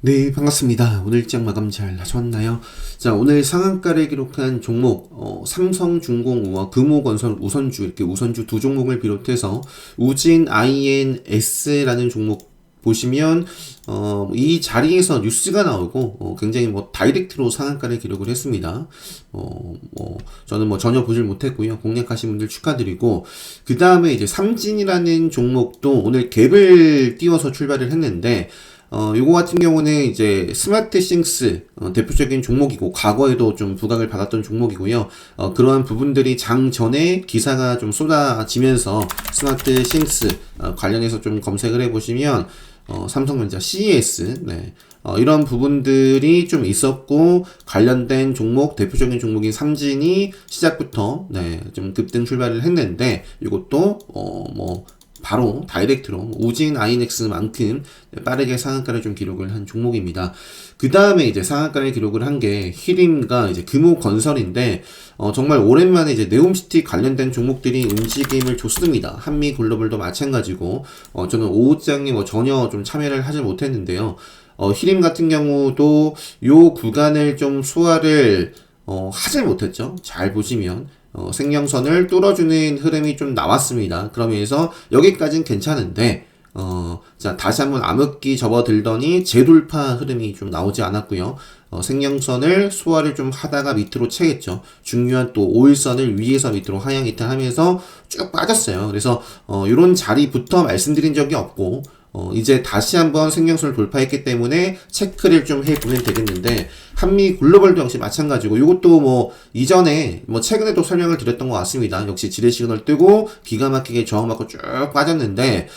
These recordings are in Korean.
네, 반갑습니다. 오늘 일장 마감 잘 하셨나요? 자, 오늘 상한가를 기록한 종목, 어, 삼성중공우와 금호건설 우선주, 이렇게 우선주 두 종목을 비롯해서 우진 INS라는 종목 보시면, 어, 이 자리에서 뉴스가 나오고, 어, 굉장히 뭐, 다이렉트로 상한가를 기록을 했습니다. 어, 뭐, 저는 뭐 전혀 보질 못했고요. 공략하신 분들 축하드리고, 그 다음에 이제 삼진이라는 종목도 오늘 갭을 띄워서 출발을 했는데, 어, 요거 같은 경우는 이제 스마트 싱스 어, 대표적인 종목이고 과거에도 좀 부각을 받았던 종목이고요. 어, 그러한 부분들이 장 전에 기사가 좀 쏟아지면서 스마트 싱스 어, 관련해서 좀 검색을 해보시면 어, 삼성전자 CES 네. 어, 이런 부분들이 좀 있었고 관련된 종목 대표적인 종목인 삼진이 시작부터 네, 좀 급등 출발을 했는데 이것도 어 뭐 바로 다이렉트로 우진 아이넥스만큼 빠르게 상한가를 좀 기록을 한 종목입니다. 그 다음에 이제 상한가를 기록을 한 게 히림과 이제 금호 건설인데 어, 정말 오랜만에 이제 네옴시티 관련된 종목들이 움직임을 줬습니다. 한미 글로벌도 마찬가지고 어, 저는 오후장에 뭐 전혀 좀 참여를 하지 못했는데요. 어, 히림 같은 경우도 요 구간을 좀 소화를 어, 하질 못했죠. 잘 보시면 어, 생명선을 뚫어주는 흐름이 좀 나왔습니다. 그러면서 여기까지는 괜찮은데 어, 자, 다시 한번 암흑기 접어들더니 재돌파 흐름이 좀 나오지 않았고요. 어, 생명선을 소화를 좀 하다가 밑으로 채겠죠. 중요한 또 5일선을 위에서 밑으로 하향 이탈하면서 쭉 빠졌어요. 그래서 어, 이런 자리부터 말씀드린 적이 없고 어, 이제 다시 한번 생명선을 돌파했기 때문에 체크를 좀 해보면 되겠는데, 한미 글로벌도 역시 마찬가지고, 이것도 뭐, 이전에, 뭐, 최근에도 설명을 드렸던 것 같습니다. 역시 지뢰 시그널 뜨고, 기가 막히게 저항받고 쭉 빠졌는데,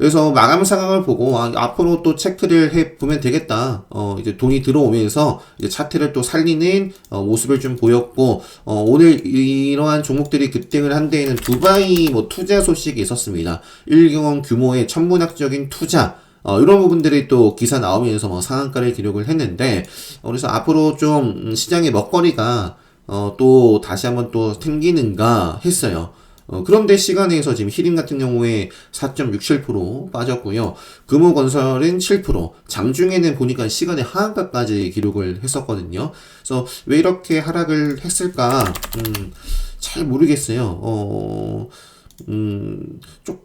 그래서 마감 상황을 보고 아, 앞으로 또 체크를 해 보면 되겠다. 어 이제 돈이 들어오면서 이제 차트를 또 살리는 어, 모습을 좀 보였고 어 오늘 이러한 종목들이 급등을 한 데에는 두바이 뭐 투자 소식이 있었습니다. 일경원 규모의 천문학적인 투자 어, 이런 부분들이 또 기사 나오면서 뭐 상한가를 기록을 했는데, 어, 그래서 앞으로 좀 시장의 먹거리가, 어, 또 다시 한번 또 생기는가 했어요. 어, 그런데 시간에서 지금 히림 같은 경우에 4.67% 빠졌고요. 금호건설은 7%, 장중에는 보니까 시간에 하한가까지 기록을 했었거든요. 그래서 왜 이렇게 하락을 했을까? 음, 잘 모르겠어요. 어, 음, 조,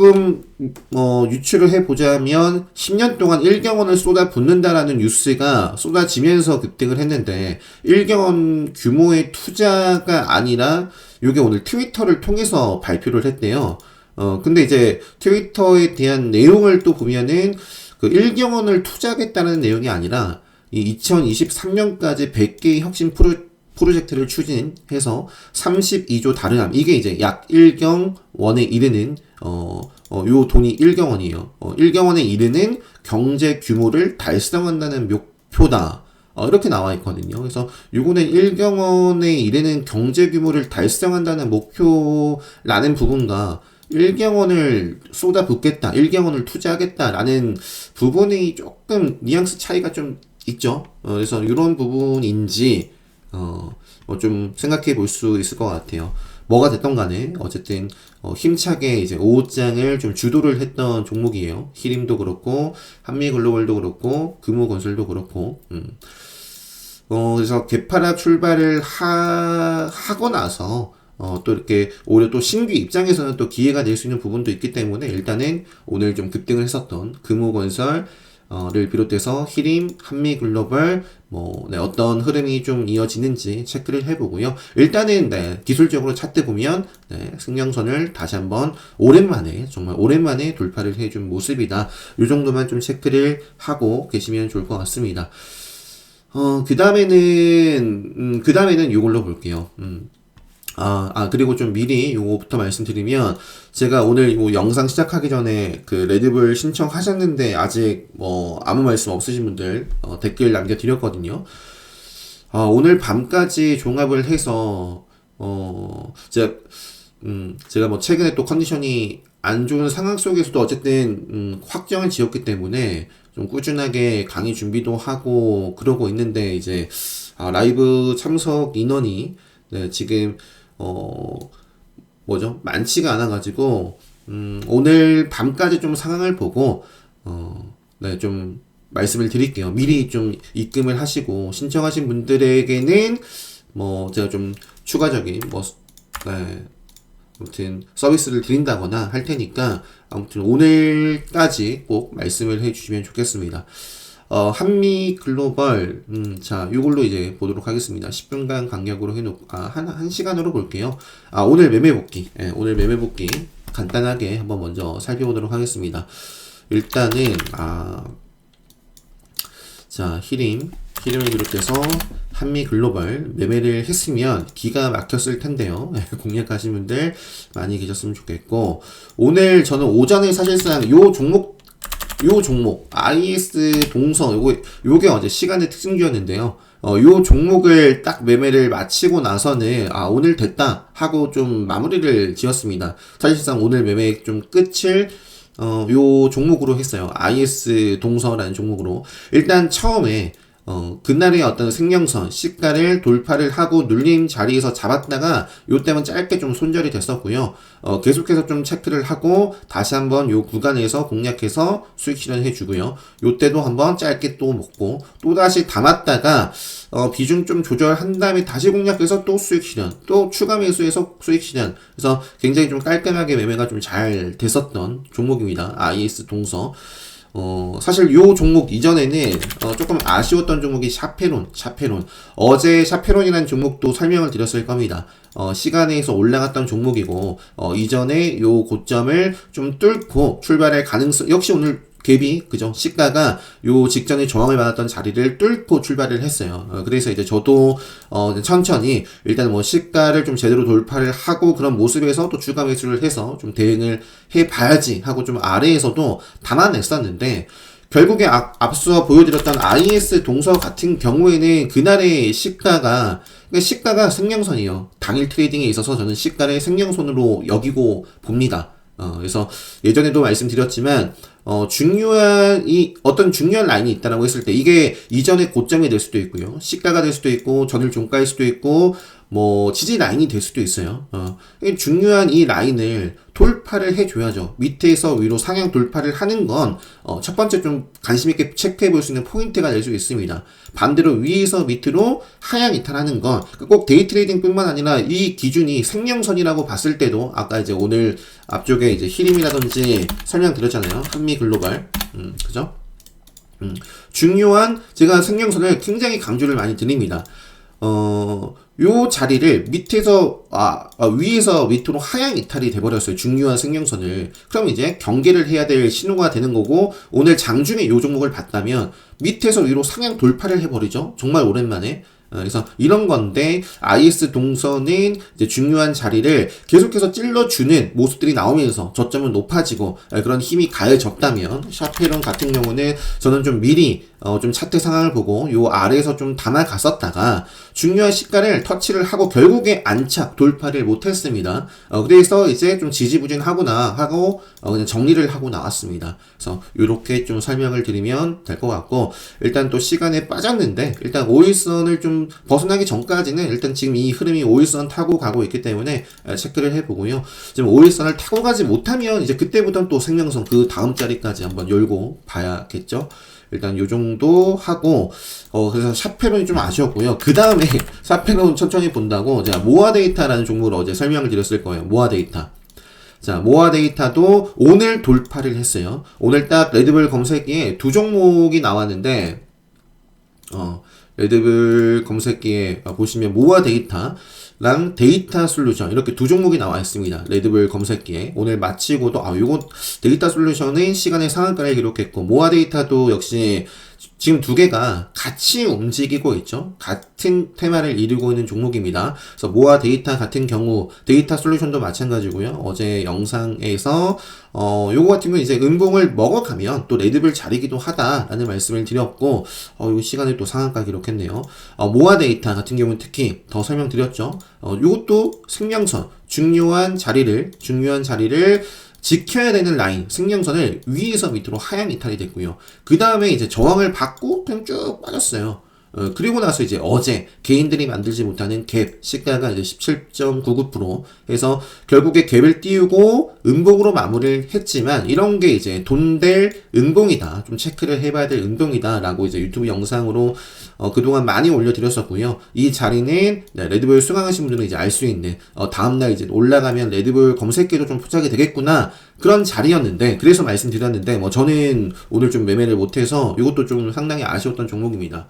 조금 뭐 유추를 해보자면 10년 동안 1경 원을 쏟아붓는다라는 뉴스가 쏟아지면서 급등을 했는데 1경 원 규모의 투자가 아니라 이게 오늘 트위터를 통해서 발표를 했대요. 어, 근데 이제 트위터에 대한 내용을 또 보면은 그 1경 원을 투자하겠다는 내용이 아니라 이 2023년까지 100개의 혁신 프로, 프로젝트를 추진해서 32조 다른함. 이게 이제 약 1경 원에 이르는, 어, 어, 요 돈이 1경원이에요. 어, 1경원에 이르는 경제 규모를 달성한다는 목표다. 어, 이렇게 나와 있거든요. 그래서 요거는 일경원에 이르는 경제 규모를 달성한다는 목표라는 부분과 일경원을 쏟아붓겠다, 일경원을 투자하겠다라는 부분이 조금 뉘앙스 차이가 좀 있죠. 어, 그래서 이런 부분인지 어, 뭐좀 생각해 볼 수 있을 것 같아요. 뭐가 됐던 간에 어쨌든 어, 힘차게 이제 오장을 좀 주도를 했던 종목이에요. 히림도 그렇고 한미글로벌도 그렇고 금호건설도 그렇고 음. 어, 그래서 개파락 출발을 하, 하고 나서 어, 또 이렇게 오히려 또 신규 입장에서는 또 기회가 될 수 있는 부분도 있기 때문에 일단은 오늘 좀 급등을 했었던 금호건설 를 비롯해서 히림, 한미 글로벌 뭐 네, 어떤 흐름이 좀 이어지는지 체크를 해보고요. 일단은 네, 기술적으로 차트 보면 네, 승령선을 다시 한번 오랜만에 정말 오랜만에 돌파를 해준 모습이다. 이 정도만 좀 체크를 하고 계시면 좋을 것 같습니다. 어, 그 다음에는, 음, 그 다음에는 이걸로 볼게요. 음. 아, 아, 그리고 좀 미리 요거부터 말씀드리면, 제가 오늘 뭐 영상 시작하기 전에 그 레드불 신청하셨는데, 아직 뭐 아무 말씀 없으신 분들, 어, 댓글 남겨드렸거든요. 아, 오늘 밤까지 종합을 해서, 어, 제가, 음, 제가 뭐 최근에 또 컨디션이 안 좋은 상황 속에서도 어쨌든, 음, 확정을 지었기 때문에, 좀 꾸준하게 강의 준비도 하고 그러고 있는데 이제 아, 라이브 참석 인원이 네, 지금 어 뭐죠 많지가 않아 가지고 음, 오늘 밤까지 좀 상황을 보고 어 네 좀 말씀을 드릴게요. 미리 좀 입금을 하시고 신청하신 분들에게는 뭐 제가 좀 추가적인 뭐 네, 아무튼 서비스를 드린다거나 할 테니까 아무튼 오늘까지 꼭 말씀을 해주시면 좋겠습니다. 어, 한미 글로벌, 음, 자, 요걸로 이제 보도록 하겠습니다. 10분간 간격으로 해놓고, 아, 한, 한 시간으로 볼게요. 아, 오늘 매매 복귀. 예, 오늘 매매 복귀. 간단하게 한번 먼저 살펴보도록 하겠습니다. 일단은, 아, 자, 히림. 히림을 비롯해서 한미 글로벌 매매를 했으면 기가 막혔을 텐데요. 공략하신 분들 많이 계셨으면 좋겠고, 오늘 저는 오전에 사실상 요 종목 요 종목 IS 동성 요거 요게 어제 시간의 특징주였는데요. 어, 요 종목을 딱 매매를 마치고 나서는 아 오늘 됐다 하고 좀 마무리를 지었습니다. 사실상 오늘 매매 좀 끝을 어, 요 종목으로 했어요. IS 동서라는 종목으로 일단 처음에 어, 그날의 어떤 생명선, 시가를 돌파를 하고 눌림 자리에서 잡았다가 요 때만 짧게 좀 손절이 됐었고요. 어, 계속해서 좀 체크를 하고 다시 한번 요 구간에서 공략해서 수익 실현해 주고요. 요 때도 한번 짧게 또 먹고 또 다시 담았다가 어, 비중 좀 조절한 다음에 다시 공략해서 또 수익 실현, 또 추가 매수해서 수익 실현. 그래서 굉장히 좀 깔끔하게 매매가 좀 잘 됐었던 종목입니다. IS 동서. 어, 사실 요 종목 이전에는 어, 조금 아쉬웠던 종목이 샤페론, 샤페론. 어제 샤페론이라는 종목도 설명을 드렸을 겁니다. 어, 시간에서 올라갔던 종목이고, 어, 이전에 요 고점을 좀 뚫고 출발할 가능성, 역시 오늘 갭이 그죠 시가가 요 직전에 저항을 받았던 자리를 뚫고 출발을 했어요. 어, 그래서 이제 저도 어 천천히 일단 뭐 시가를 좀 제대로 돌파를 하고 그런 모습에서 또 추가 매수를 해서 좀 대응을 해 봐야지 하고 좀 아래에서도 담아냈었는데 결국에 앞, 앞서 보여드렸던 IS 동서 같은 경우에는 그날의 시가가 그러니까 시가가 생명선이에요. 당일 트레이딩에 있어서 저는 시가를 생명선으로 여기고 봅니다. 어, 그래서 예전에도 말씀드렸지만 어, 중요한, 이, 어떤 중요한 라인이 있다라고 했을 때, 이게 이전의 고점이 될 수도 있고요. 시가가 될 수도 있고, 전일 종가일 수도 있고, 뭐, 지지 라인이 될 수도 있어요. 어, 중요한 이 라인을 돌파를 해줘야죠. 밑에서 위로 상향 돌파를 하는 건, 어, 첫 번째 좀 관심 있게 체크해 볼 수 있는 포인트가 될 수 있습니다. 반대로 위에서 밑으로 하향 이탈하는 건, 꼭 데이 트레이딩 뿐만 아니라 이 기준이 생명선이라고 봤을 때도, 아까 이제 오늘 앞쪽에 이제 히림이라든지 설명드렸잖아요. 한미 글로벌. 음, 그죠? 음, 중요한, 제가 생명선을 굉장히 강조를 많이 드립니다. 어, 요 자리를 밑에서, 아, 아, 위에서 밑으로 하향 이탈이 돼버렸어요. 중요한 생명선을. 그럼 이제 경계를 해야 될 신호가 되는 거고, 오늘 장중에 요 종목을 봤다면, 밑에서 위로 상향 돌파를 해버리죠. 정말 오랜만에. 어, 그래서 이런 건데 IS 동선은 중요한 자리를 계속해서 찔러주는 모습들이 나오면서 저점은 높아지고 어, 그런 힘이 가해졌다면 샤페론 같은 경우는 저는 좀 미리 어, 좀 차트 상황을 보고 요 아래에서 좀 담아갔었다가 중요한 시가를 터치를 하고 결국에 안착 돌파를 못했습니다. 어, 그래서 이제 좀 지지부진하구나 하고 어, 그냥 정리를 하고 나왔습니다. 그래서 이렇게 좀 설명을 드리면 될 것 같고 일단 또 시간에 빠졌는데 일단 5일선을 좀 벗어나기 전까지는 일단 지금 이 흐름이 5일선 타고 가고 있기 때문에 체크를 해보고요. 지금 5일선을 타고 가지 못하면 이제 그때부터는 또 생명선 그 다음 자리까지 한번 열고 봐야겠죠. 일단 요 정도 하고 어 그래서 샤페론이 좀 아쉬웠고요. 그 다음에 샤페론 천천히 본다고 제가 모아 데이터라는 종목을 어제 설명을 드렸을 거예요. 모아 데이터. 자, 모아 데이터도 오늘 돌파를 했어요. 오늘 딱 레드불 검색기에 두 종목이 나왔는데 어 레드불 검색기에 보시면 모아 데이터 랑 데이터 솔루션 이렇게 두 종목이 나와 있습니다. 레드불 검색기에 오늘 마치고도 아 요거 데이터 솔루션은 시간의 상한가를 기록했고 모아 데이터도 역시 지금 두 개가 같이 움직이고 있죠. 같은 테마를 이루고 있는 종목입니다. 그래서 모아 데이터 같은 경우 데이터 솔루션도 마찬가지고요. 어제 영상에서 어 요거 같은 경우 이제 음봉을 먹어가면 또 레드불 자리기도 하다라는 말씀을 드렸고 어요 시간에 또 상한가 기록했네요. 어 모아 데이터 같은 경우는 특히 더 설명드렸죠. 어 요것도 생명선 중요한 자리를 중요한 자리를 지켜야 되는 라인, 승량선을 위에서 밑으로 하향 이탈이 됐고요. 그 다음에 이제 저항을 받고 그냥 쭉 빠졌어요. 어, 그리고 나서 이제 어제 개인들이 만들지 못하는 갭 시가가 이제 17.99% 해서 결국에 갭을 띄우고 음봉으로 마무리를 했지만 이런 게 이제 돈 될 음봉이다. 좀 체크를 해봐야 될 음봉이다라고 이제 유튜브 영상으로 어, 그동안 많이 올려드렸었고요. 이 자리는 네, 레드불 수강하신 분들은 이제 알 수 있는 어, 다음날 이제 올라가면 레드불 검색기도 좀 포착이 되겠구나 그런 자리였는데 그래서 말씀드렸는데 뭐 저는 오늘 좀 매매를 못해서 이것도 좀 상당히 아쉬웠던 종목입니다.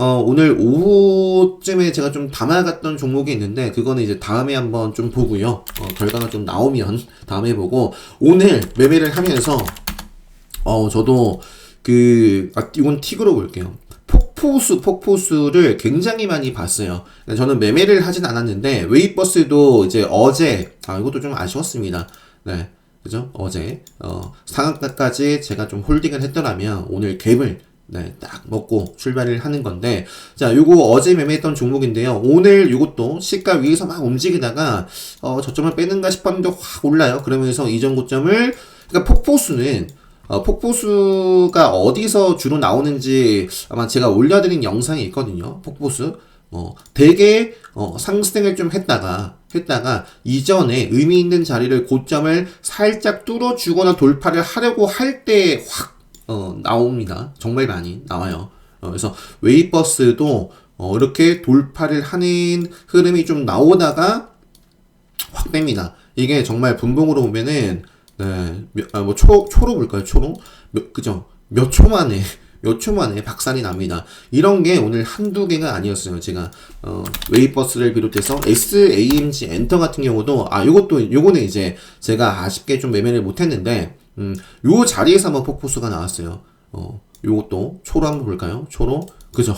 어, 오늘 오후쯤에 제가 좀 담아갔던 종목이 있는데, 그거는 이제 다음에 한번 좀 보고요. 어, 결과가 좀 나오면 다음에 보고, 오늘 매매를 하면서, 어, 저도 그, 아, 이건 틱으로 볼게요. 폭포수, 폭포수를 굉장히 많이 봤어요. 저는 매매를 하진 않았는데, 웨이버스도 이제 어제, 아, 이것도 좀 아쉬웠습니다. 네. 그죠? 어제, 어, 상한가까지 제가 좀 홀딩을 했더라면, 오늘 갭을 네, 딱 먹고 출발을 하는 건데, 자, 요거 어제 매매했던 종목인데요. 오늘 요것도 시가 위에서 막 움직이다가, 어, 저점을 빼는가 싶었는데 확 올라요. 그러면서 이전 고점을, 그러니까 폭포수는, 어, 폭포수가 어디서 주로 나오는지 아마 제가 올려드린 영상이 있거든요. 폭포수. 어, 되게, 어, 상승을 좀 했다가, 했다가, 이전에 의미 있는 자리를 고점을 살짝 뚫어주거나 돌파를 하려고 할 때 확 어, 나옵니다. 정말 많이 나와요. 어, 그래서 웨이버스도 어, 이렇게 돌파를 하는 흐름이 좀 나오다가 확 뺍니다. 이게 정말 분봉으로 보면은 네, 몇, 아, 뭐 초, 초로 볼까요? 초로? 몇, 그죠? 몇 초 만에 몇 초 만에 박살이 납니다. 이런 게 오늘 한두 개가 아니었어요. 제가 어, 웨이버스를 비롯해서 SAMG 엔터 같은 경우도 아 요것도 요거는 이제 제가 아쉽게 좀 매매를 못했는데 음, 요 자리에서 한번 폭포수가 나왔어요. 어, 요것도 초로 한번 볼까요? 초로 그죠?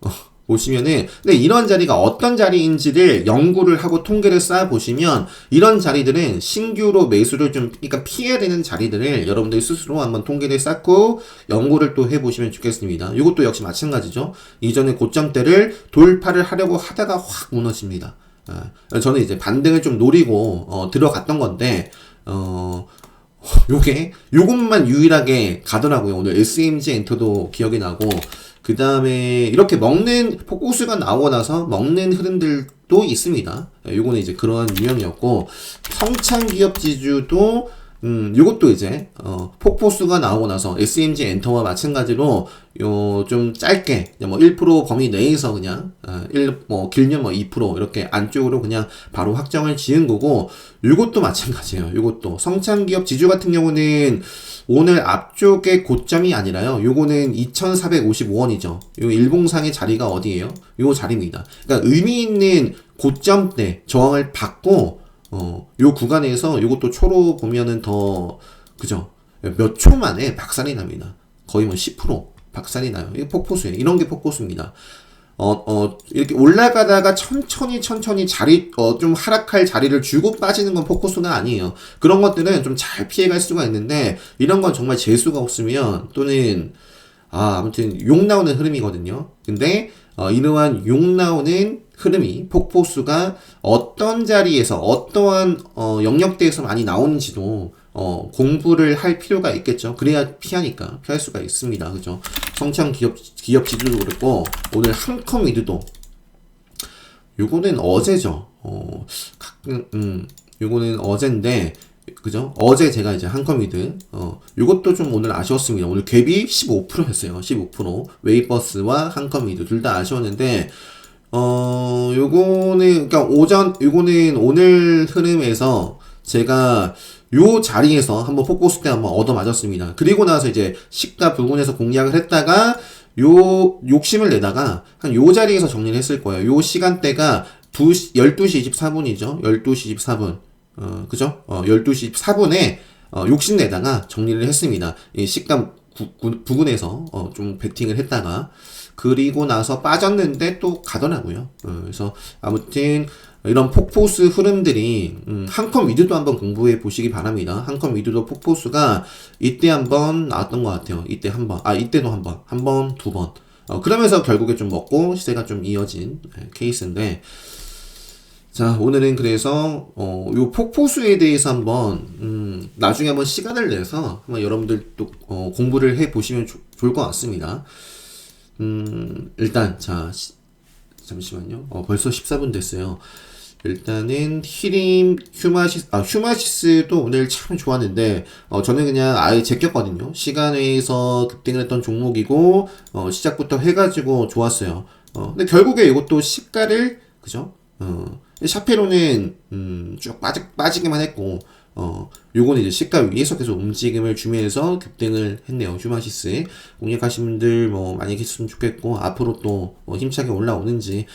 어, 보시면은 근데 이런 자리가 어떤 자리인지를 연구를 하고 통계를 쌓아 보시면 이런 자리들은 신규로 매수를 좀 그러니까 피해야 되는 자리들을 여러분들 스스로 한번 통계를 쌓고 연구를 또 해 보시면 좋겠습니다. 이것도 역시 마찬가지죠. 이전에 고점대를 돌파를 하려고 하다가 확 무너집니다. 어, 저는 이제 반등을 좀 노리고 어, 들어갔던 건데 어, 요게 요것만 유일하게 가더라고요. 오늘 SMG 엔터도 기억이 나고 그 다음에 이렇게 먹는 폭고수가 나오고 나서 먹는 흐름들도 있습니다. 요거는 이제 그러한 유형이었고 성창 기업 지주도 음, 요것도 이제, 어, 폭포수가 나오고 나서 SMG 엔터와 마찬가지로 요, 좀 짧게, 뭐 1% 범위 내에서 그냥, 어, 1, 뭐, 길면 뭐 2% 이렇게 안쪽으로 그냥 바로 확정을 지은 거고, 요것도 마찬가지예요. 요것도. 성창기업 지주 같은 경우는 오늘 앞쪽에 고점이 아니라요. 요거는 2,455원이죠. 요 일봉상의 자리가 어디예요? 요 자리입니다. 그러니까 의미 있는 고점대 저항을 받고 어, 요 구간에서 요것도 초로 보면은 더, 그죠? 몇 초 만에 박살이 납니다. 거의 뭐 10% 박살이 나요. 이게 폭포수예요. 이런 게 폭포수입니다. 어, 어, 이렇게 올라가다가 천천히 천천히 자리, 어, 좀 하락할 자리를 주고 빠지는 건 폭포수가 아니에요. 그런 것들은 좀 잘 피해갈 수가 있는데, 이런 건 정말 재수가 없으면, 또는, 아, 아무튼 욕 나오는 흐름이거든요. 근데, 어, 이러한 욕 나오는 흐름이 폭포수가 어떤 자리에서 어떠한 어, 영역대에서 많이 나오는지도 어, 공부를 할 필요가 있겠죠. 그래야 피하니까 피할 수가 있습니다. 그죠? 성창 기업 기업 지주도 그렇고 오늘 한컴 위드도 요거는 어제죠. 어, 가끔 음, 요거는 어젠데 그죠? 어제 제가 이제 한컴미드, 어, 요것도 좀 오늘 아쉬웠습니다. 오늘 갭이 15%였어요. 15%. 웨이버스와 한컴미드 둘 다 아쉬웠는데, 어, 요거는, 그니까 오전, 요거는 오늘 흐름에서 제가 요 자리에서 한번 폭포수 때 한번 얻어 맞았습니다. 그리고 나서 이제 시가 부분에서 공략을 했다가 요 욕심을 내다가 한 요 자리에서 정리를 했을 거예요. 요 시간대가 2시, 12시 24분이죠. 12시 24분. 어, 그죠? 어, 12시 4분에 어, 욕심 내다가 정리를 했습니다. 이 구, 부근에서 어, 좀 베팅을 했다가 그리고 나서 빠졌는데 또 가더라고요. 어, 그래서 아무튼 이런 폭포수 흐름들이 음, 한컴 위드도 한번 공부해 보시기 바랍니다. 한컴 위드도 폭포수가 이때 한번 나왔던 것 같아요. 이때 한 번, 아 이때도 한 번, 한 번, 두 번. 어, 그러면서 결국에 좀 먹고 시세가 좀 이어진 네, 케이스인데 자, 오늘은 그래서, 어, 요 폭포수에 대해서 한번, 음, 나중에 한번 시간을 내서 한번 여러분들 또, 어, 공부를 해 보시면 좋을 것 같습니다. 음, 일단, 자, 시- 잠시만요. 어, 벌써 14분 됐어요. 일단은 히림 휴마시스 아 휴마시스도 오늘 참 좋았는데 어 저는 그냥 아예 제꼈거든요 시간에서 급등을 했던 종목이고 어 시작부터 해가지고 좋았어요 어 근데 결국에 이것도 시가를 그죠 어 샤페로는 음쭉 빠지 빠지기만 했고 어 요거는 이제 시가 위에서 계속 움직임을 주면서 급등을 했네요 휴마시스 공략하신 분들 뭐 많이 계셨으면 좋겠고 앞으로 또 뭐 힘차게 올라오는지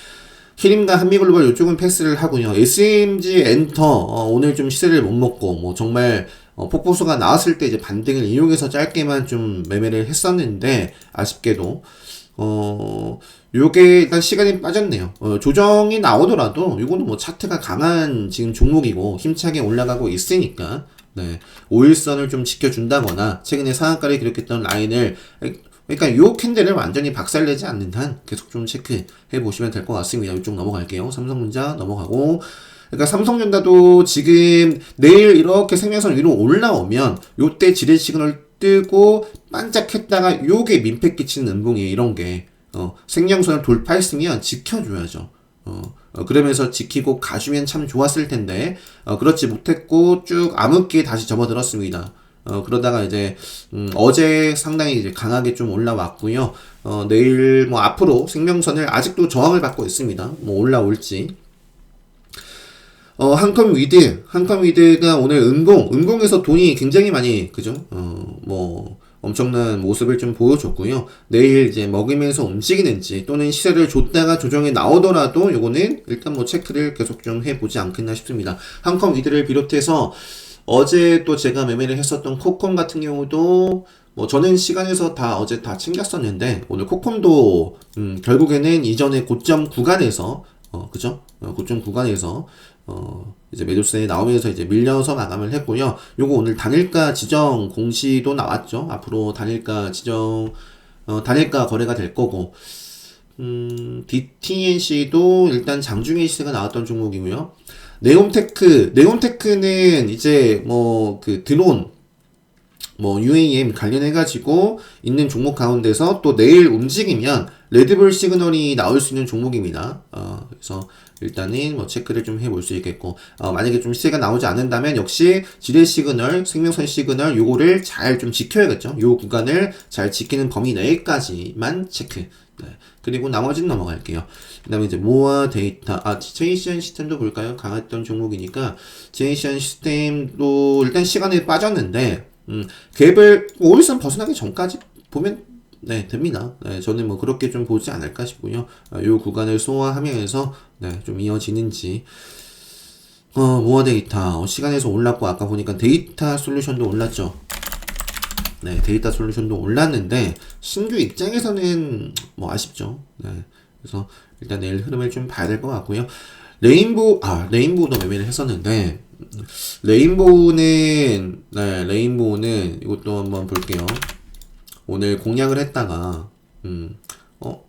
키림과 한미글로벌 이쪽은 패스를 하고요. SMG 엔터 어, 오늘 좀 시세를 못 먹고 뭐 정말 어, 폭포수가 나왔을 때 이제 반등을 이용해서 짧게만 좀 매매를 했었는데 아쉽게도 어 요게 일단 시간이 빠졌네요. 어, 조정이 나오더라도 이거는 뭐 차트가 강한 지금 종목이고 힘차게 올라가고 있으니까 네. 5일선을 좀 지켜준다거나 최근에 상한가를 기록했던 라인을 그러니까 요 캔들을 완전히 박살내지 않는 한 계속 좀 체크해 보시면 될 것 같습니다. 이쪽 넘어갈게요. 삼성전자 넘어가고 그러니까 삼성전자도 지금 내일 이렇게 생명선 위로 올라오면 요때 지뢰 시그널 뜨고 반짝했다가 요게 민폐 끼치는 음봉이에요. 이런 게 어, 생명선을 돌파했으면 지켜줘야죠. 어, 어, 그러면서 지키고 가주면 참 좋았을 텐데 어, 그렇지 못했고 쭉 암흑기에 다시 접어들었습니다. 어, 그러다가 이제, 음, 어제 상당히 이제 강하게 좀 올라왔고요. 어, 내일 뭐 앞으로 생명선을 아직도 저항을 받고 있습니다. 뭐 올라올지. 어, 한컴 위드, 한컴 위드가 오늘 은공, 은공에서 돈이 굉장히 많이, 그죠? 어, 뭐, 엄청난 모습을 좀 보여줬고요. 내일 이제 먹으면서 움직이는지 또는 시세를 줬다가 조정에 나오더라도 요거는 일단 뭐 체크를 계속 좀 해보지 않겠나 싶습니다. 한컴 위드를 비롯해서 어제 또 제가 매매를 했었던 코콤 같은 경우도 뭐 저는 시간에서 다 어제 다 챙겼었는데 오늘 코콤도 음 결국에는 이전에 고점 구간에서 어 그죠? 어, 고점 구간에서 어 이제 매도세 나오면서 이제 밀려서 마감을 했고요. 요거 오늘 단일가 지정 공시도 나왔죠. 앞으로 단일가 지정 어 단일가 거래가 될 거고 음, DTNC도 일단 장중에 시세가 나왔던 종목이고요. 네온테크, 네온테크는 이제 뭐 그 드론, 뭐 UAM 관련해가지고 있는 종목 가운데서 또 내일 움직이면 레드불 시그널이 나올 수 있는 종목입니다. 어, 그래서 일단은 뭐 체크를 좀 해볼 수 있겠고, 어, 만약에 좀 시세가 나오지 않는다면 역시 지뢰 시그널, 생명선 시그널 요거를 잘 좀 지켜야겠죠. 요 구간을 잘 지키는 범위 내까지만 체크. 네. 그리고 나머지는 넘어갈게요. 그 다음에 이제 모아 데이터, 아, 제이션 시스템도 볼까요? 강했던 종목이니까, 제이션 시스템도 일단 시간에 빠졌는데, 음, 갭을 5일선 벗어나기 전까지 보면, 네, 됩니다. 네, 저는 뭐 그렇게 좀 보지 않을까 싶고요. 아, 요 구간을 소화하면서, 네, 좀 이어지는지. 어, 모아 데이터, 어, 시간에서 올랐고, 아까 보니까 데이터 솔루션도 올랐죠. 네, 데이터 솔루션도 올랐는데 신규 입장에서는 뭐 아쉽죠. 네, 그래서 일단 내일 흐름을 좀 봐야 될 것 같고요. 레인보우 아 레인보우도 매매를 했었는데 레인보우는 네 레인보우는 이것도 한번 볼게요. 오늘 공략을 했다가 음 어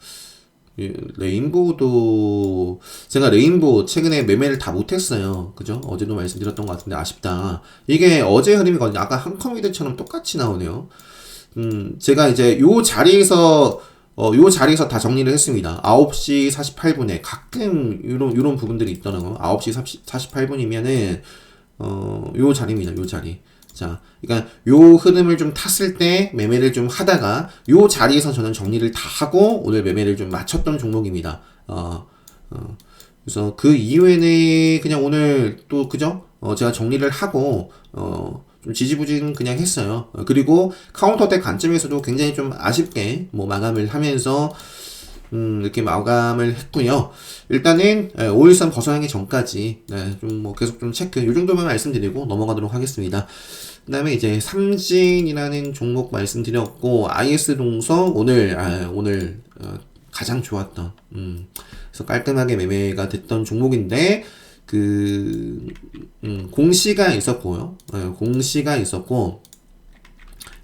레인보우도 제가 레인보우 최근에 매매를 다 못했어요. 그죠? 어제도 말씀드렸던 것 같은데 아쉽다. 이게 어제 흐름이거든요. 아까 한컴위드처럼 똑같이 나오네요. 음, 제가 이제 요 자리에서 어, 요 자리에서 다 정리를 했습니다. 9시 48분에 가끔 요런 요런 부분들이 있더라고요. 9시 48분이면은 어, 요 자리입니다. 요 자리. 자, 그러니까 요 흐름을 좀 탔을 때 매매를 좀 하다가 요 자리에서 저는 정리를 다 하고 오늘 매매를 좀 마쳤던 종목입니다. 어, 어, 그래서 그 이후에는 그냥 오늘 또 그죠? 어, 제가 정리를 하고 어, 좀 지지부진 그냥 했어요. 어, 그리고 카운터대 관점에서도 굉장히 좀 아쉽게 뭐 마감을 하면서 음, 이렇게 마감을 했고요. 일단은 5일선 벗어나기 전까지 네, 좀뭐 계속 좀 체크 이 정도만 말씀드리고 넘어가도록 하겠습니다. 그 다음에 이제 삼진이라는 종목 말씀드렸고 IS 동서 오늘 아, 오늘 어, 가장 좋았던 음, 그래서 깔끔하게 매매가 됐던 종목인데 그 음, 공시가 있었고요. 네, 공시가 있었고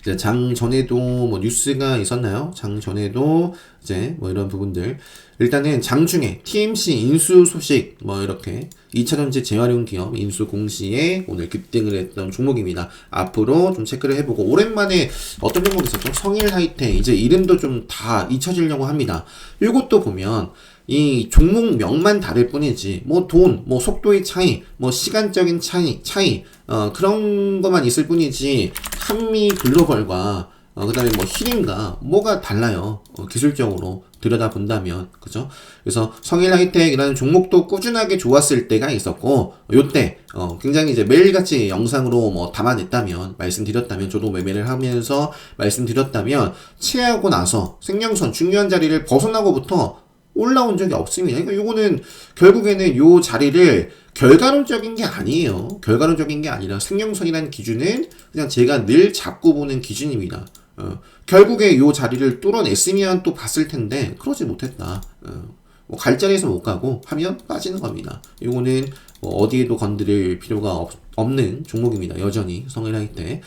이제 장 전에도 뭐 뉴스가 있었나요? 장 전에도 이제 뭐 이런 부분들 일단은 장중에 TMC 인수 소식 뭐 이렇게 2차전지 재활용 기업 인수 공시에 오늘 급등을 했던 종목입니다. 앞으로 좀 체크를 해보고 오랜만에 어떤 종목 있었죠? 성일 하이텍 이제 이름도 좀 다 잊혀지려고 합니다. 이것도 보면 이 종목명만 다를 뿐이지 뭐 돈, 뭐 속도의 차이, 뭐 시간적인 차이, 차이 어, 그런 것만 있을 뿐이지 한미 글로벌과 어, 그 다음에 뭐 힐인가 뭐가 달라요 어, 기술적으로 들여다 본다면 그죠? 그래서 성일 하이텍이라는 종목도 꾸준하게 좋았을 때가 있었고 요때 어, 굉장히 이제 매일같이 영상으로 뭐 담아냈다면 말씀드렸다면 저도 매매를 하면서 말씀드렸다면 체하고 나서 생명선 중요한 자리를 벗어나고부터 올라온 적이 없습니다. 그러니까 요거는 결국에는 요 자리를 결과론적인 게 아니에요. 결과론적인 게 아니라 생명선이라는 기준은 그냥 제가 늘 잡고 보는 기준입니다. 어, 결국에 요 자리를 뚫어냈으면 또 봤을 텐데 그러지 못했다. 어, 뭐 갈 자리에서 못 가고 하면 빠지는 겁니다. 요거는 뭐 어디에도 건드릴 필요가 없, 없는 종목입니다. 여전히 성일하이 때.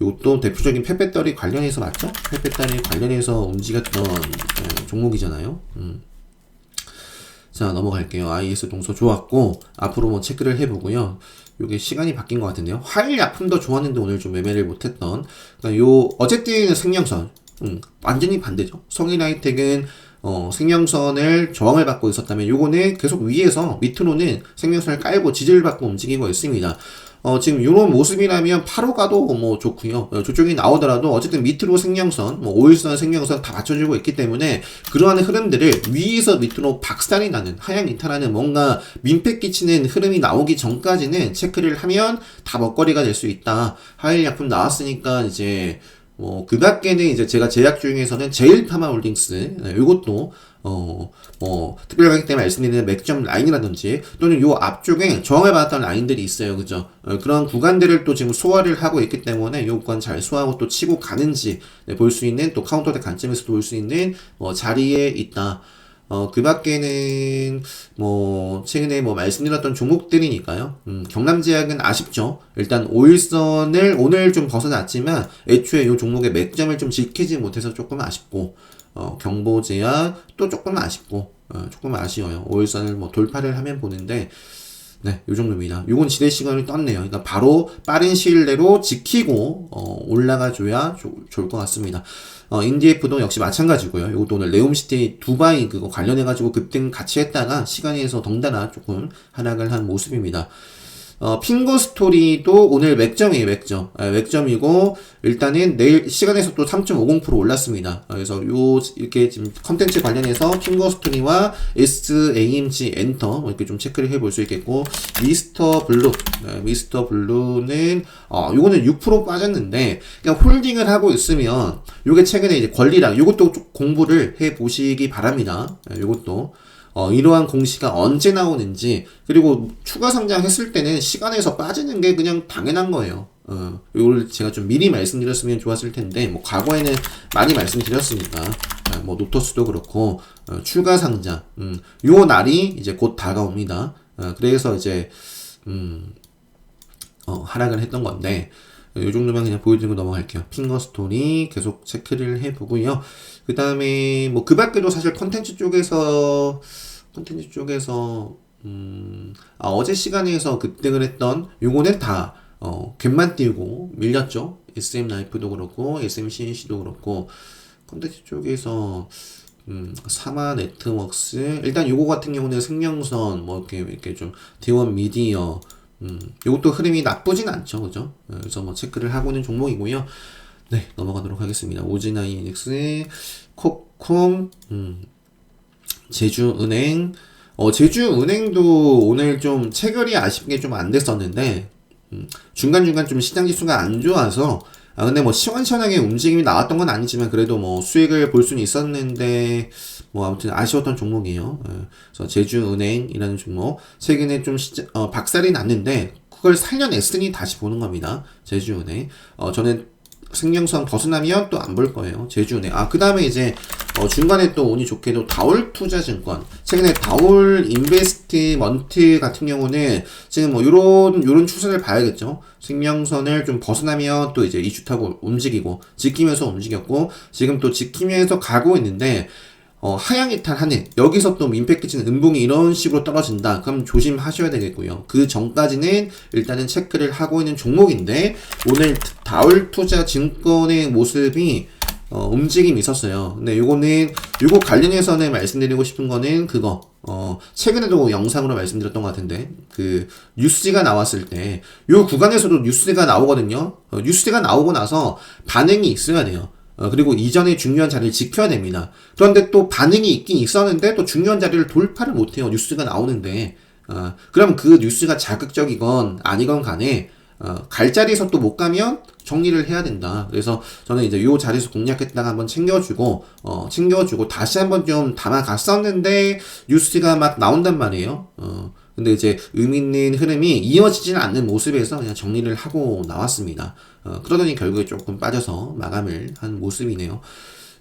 이것도 대표적인 펫배터리 관련해서 맞죠? 펫배터리 관련해서 움직였던 예, 종목이잖아요. 음. 자 넘어갈게요. IS 동서 좋았고 앞으로 뭐 체크를 해보고요. 요게 시간이 바뀐 것 같은데요. 화일 약품도 좋았는데 오늘 좀 매매를 못했던. 그러니까 요 어쨌든 생명선 음, 완전히 반대죠. 성인 하이텍은 어, 생명선을 저항을 받고 있었다면 요거는 계속 위에서 밑으로는 생명선을 깔고 지지를 받고 움직이고 있습니다. 어, 지금 이런 모습이라면 8호 가도 뭐 좋고요. 어, 저쪽이 나오더라도 어쨌든 밑으로 생명선, 뭐 5일선 생명선 다 맞춰주고 있기 때문에 그러한 흐름들을 위에서 밑으로 박살이 나는 하향 이탈하는 뭔가 민폐 끼치는 흐름이 나오기 전까지는 체크를 하면 다 먹거리가 될 수 있다. 하일 약품 나왔으니까 이제 뭐, 그 밖에는 이제 제가 제약 중에서는 제일 파마 홀딩스, 네, 요것도, 어, 뭐, 특별 가격 때문에 말씀드리는 맥점 라인이라든지, 또는 요 앞쪽에 저항을 받았던 라인들이 있어요. 그죠? 어, 그런 구간들을 또 지금 소화를 하고 있기 때문에 요 구간 잘 소화하고 또 치고 가는지, 네, 볼수 있는, 또 카운터대 관점에서 볼수 있는, 어, 자리에 있다. 어, 그 밖에는, 뭐, 최근에 뭐 말씀드렸던 종목들이니까요. 음, 경남제약은 아쉽죠. 일단 5일선을 오늘 좀 벗어났지만, 애초에 이 종목의 맥점을 좀 지키지 못해서 조금 아쉽고, 어, 경보제약 또 조금 아쉽고, 어, 조금 아쉬워요. 5일선을 뭐 돌파를 하면 보는데, 네, 요 정도입니다. 요건 지대 시간을 떴네요. 그러니까 바로 빠른 시일 내로 지키고 어, 올라가줘야 조, 좋을 것 같습니다. 어, 인디에프도 역시 마찬가지고요. 이것도 오늘 레옴시티 두바이 그거 관련해가지고 급등 같이 했다가 시간에서 덩달아 조금 하락을 한 모습입니다. 어, 핑거 스토리도 오늘 맥점이에요, 맥점. 아, 맥점이고, 일단은 내일 시간에서 또 3.50% 올랐습니다. 아, 그래서 요, 이렇게 지금 컨텐츠 관련해서 핑거 스토리와 SAMG 엔터, 뭐 이렇게 좀 체크를 해볼 수 있겠고, 미스터 블루, 네, 미스터 블루는, 어, 요거는 6% 빠졌는데, 그냥 홀딩을 하고 있으면, 요게 최근에 이제 권리랑, 요것도 좀 공부를 해 보시기 바랍니다. 네, 요것도. 어, 이러한 공시가 언제 나오는지 그리고 추가 상장했을 때는 시간에서 빠지는 게 그냥 당연한 거예요. 어, 이걸 제가 좀 미리 말씀드렸으면 좋았을 텐데 뭐 과거에는 많이 말씀드렸으니까 어, 뭐 노토스도 그렇고 어, 추가 상장 음, 요 날이 이제 곧 다가옵니다. 어, 그래서 이제 음, 어, 하락을 했던 건데 이 정도만 그냥 보여드리고 넘어갈게요. 핑거 스토리 계속 체크를 해보고요. 그 다음에 뭐 그 밖에도 사실 컨텐츠 쪽에서 컨텐츠 쪽에서 음, 아, 어제 시간에서 급등을 했던 요거는 다 어, 갯만 띄우고 밀렸죠. SM 라이프도 그렇고 SM CNC도 그렇고 컨텐츠 쪽에서 음, 사마 네트워크스 일단 요거 같은 경우는 생명선 뭐 이렇게 이렇게 좀 D1 미디어 음, 요것도 흐름이 나쁘진 않죠. 그죠? 어, 그래서 뭐 체크를 하고 있는 종목이고요. 네, 넘어가도록 하겠습니다. 오지나이닉스, 코콤, 음, 제주은행, 어, 제주은행도 오늘 좀 체결이 아쉽게 좀 안 됐었는데, 음, 중간중간 좀 시장 지수가 안 좋아서, 아, 근데 뭐 시원시원하게 움직임이 나왔던 건 아니지만 그래도 뭐 수익을 볼 수는 있었는데, 뭐 아무튼 아쉬웠던 종목이에요. 예. 그래서 제주은행이라는 종목, 최근에 좀 시장, 어, 박살이 났는데, 그걸 살려냈으니 다시 보는 겁니다. 제주은행. 어, 저는 생명선 벗어나면 또 안 볼 거예요. 제주은행. 아, 그 다음에 이제 어, 중간에 또 운이 좋게도 다올 투자증권 최근에 다올 인베스트먼트 같은 경우는 지금 뭐 요런 요런 추세를 봐야겠죠. 생명선을 좀 벗어나면 또 이제 이슈 타고 움직이고 지키면서 움직였고 지금 또 지키면서 가고 있는데 어, 하향이탈 하는 여기서 또 민폐 끼치는 음봉이 이런 식으로 떨어진다. 그럼 조심하셔야 되겠고요. 그 전까지는 일단은 체크를 하고 있는 종목인데 오늘 다울 투자 증권의 모습이 어, 움직임이 있었어요. 근데 요거는 요거 관련해서는 말씀드리고 싶은 거는 그거 어, 최근에도 영상으로 말씀드렸던 것 같은데, 그, 뉴스가 나왔을 때, 요 구간에서도 뉴스가 나오거든요? 어, 뉴스가 나오고 나서 반응이 있어야 돼요. 어, 그리고 이전에 중요한 자리를 지켜야 됩니다. 그런데 또 반응이 있긴 있었는데 또 중요한 자리를 돌파를 못해요. 뉴스가 나오는데. 어, 그럼 그 뉴스가 자극적이건 아니건 간에 어, 갈 자리에서 또 못 가면 정리를 해야 된다. 그래서 저는 이제 요 자리에서 공략했다가 한번 챙겨주고, 어, 챙겨주고 다시 한번 좀 담아갔었는데 뉴스가 막 나온단 말이에요. 어, 근데 이제 의미 있는 흐름이 이어지지는 않는 모습에서 그냥 정리를 하고 나왔습니다. 어, 그러더니 결국에 조금 빠져서 마감을 한 모습이네요.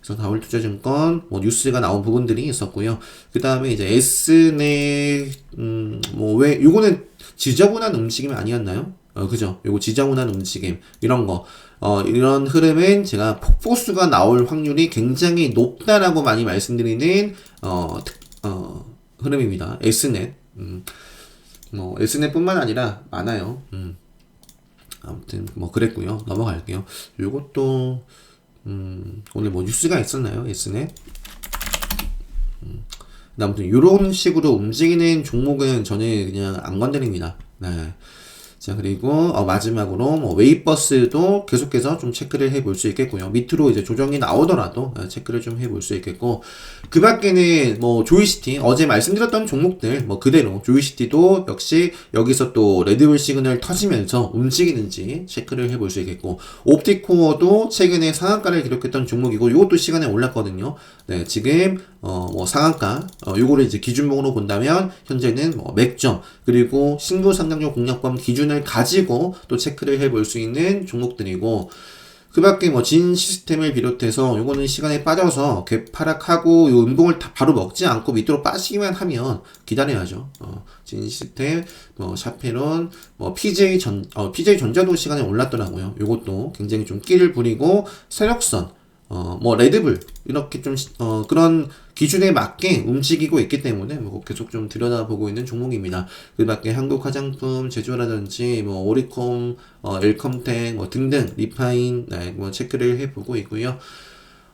그래서 다울투자증권 뭐 뉴스가 나온 부분들이 있었고요. 그 다음에 이제 S네 음뭐 왜 요거는 지저분한 움직임이 아니었나요? 어 그죠? 요거 지저분한 움직임 이런 거. 어, 이런 흐름은 제가 폭포수가 나올 확률이 굉장히 높다라고 많이 말씀드리는, 어, 특, 어, 흐름입니다. S넷. 음, 뭐, S넷 뿐만 아니라 많아요. 음. 아무튼, 뭐, 그랬고요 넘어갈게요. 요것도, 음, 오늘 뭐 뉴스가 있었나요? S넷? 음. 아무튼, 요런 식으로 움직이는 종목은 저는 그냥 안 건드립니다. 네. 자, 그리고, 어, 마지막으로, 뭐, 웨이버스도 계속해서 좀 체크를 해볼 수 있겠고요. 밑으로 이제 조정이 나오더라도 어, 체크를 좀 해볼 수 있겠고, 그 밖에는 뭐, 조이시티, 어제 말씀드렸던 종목들, 뭐, 그대로, 조이시티도 역시 여기서 또 레드불 시그널 터지면서 움직이는지 체크를 해볼 수 있겠고, 옵티코어도 최근에 상한가를 기록했던 종목이고, 이것도 시간에 올랐거든요. 네, 지금, 어, 뭐, 상한가, 어, 요거를 이제 기준목으로 본다면, 현재는 뭐, 맥점, 그리고 신규 상장용 공략범 기준을 가지고 또 체크를 해볼 수 있는 종목들이고, 그 밖에 뭐 진 시스템을 비롯해서 요거는 시간에 빠져서 개파락하고 요 음봉을 다 바로 먹지 않고 밑으로 빠지기만 하면 기다려야죠. 어, 진 시스템, 뭐 샤페론, 뭐 PJ 전, 어, PJ 전자도 시간에 올랐더라고요. 요것도 굉장히 좀 끼를 부리고 세력선, 어, 뭐, 레드불, 이렇게 좀, 어, 그런 기준에 맞게 움직이고 있기 때문에, 뭐, 계속 좀 들여다보고 있는 종목입니다. 그 밖에 한국 화장품 제조라든지, 뭐, 오리콤, 어, 엘컴텍, 뭐, 등등, 리파인, 네, 뭐, 체크를 해보고 있고요.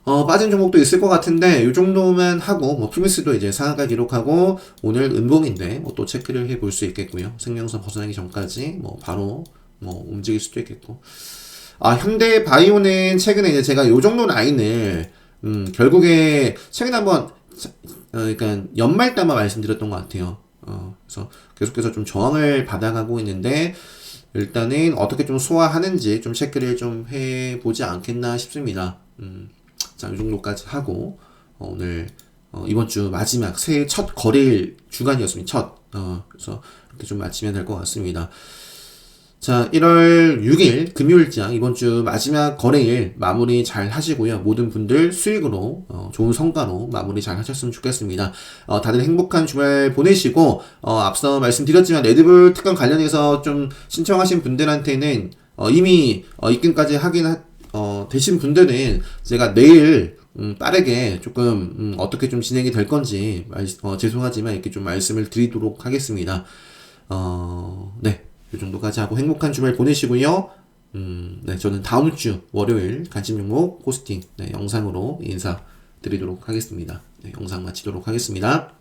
어, 빠진 종목도 있을 것 같은데, 이 정도만 하고, 뭐, 프미스도 이제 상한가 기록하고, 오늘 은봉인데, 뭐, 또 체크를 해볼 수 있겠고요. 생명선 벗어나기 전까지, 뭐, 바로, 뭐, 움직일 수도 있겠고. 아, 현대 바이오는 최근에 이제 제가 요 정도 라인을, 음, 결국에, 최근에 한번, 어, 그러니까 연말 때 아마 말씀드렸던 것 같아요. 어, 그래서 계속해서 좀 저항을 받아가고 있는데, 일단은 어떻게 좀 소화하는지 좀 체크를 좀 해보지 않겠나 싶습니다. 음, 자, 이 정도까지 하고, 어, 오늘, 어, 이번 주 마지막 새해 첫 거래일 주간이었습니다. 첫. 어, 그래서 이렇게 좀 마치면 될 것 같습니다. 자, 1월 6일 금요일장 이번 주 마지막 거래일 마무리 잘 하시고요. 모든 분들 수익으로 어, 좋은 성과로 마무리 잘 하셨으면 좋겠습니다. 어, 다들 행복한 주말 보내시고 어, 앞서 말씀드렸지만 레드불 특강 관련해서 좀 신청하신 분들한테는 어, 이미 어, 입금까지 하긴 하, 어, 되신 분들은 제가 내일 음, 빠르게 조금 음, 어떻게 좀 진행이 될 건지 말, 어, 죄송하지만 이렇게 좀 말씀을 드리도록 하겠습니다. 어, 네. 이 정도까지 하고 행복한 주말 보내시고요. 음, 네, 저는 다음 주 월요일 관심 종목 호스팅 네, 영상으로 인사드리도록 하겠습니다. 네, 영상 마치도록 하겠습니다.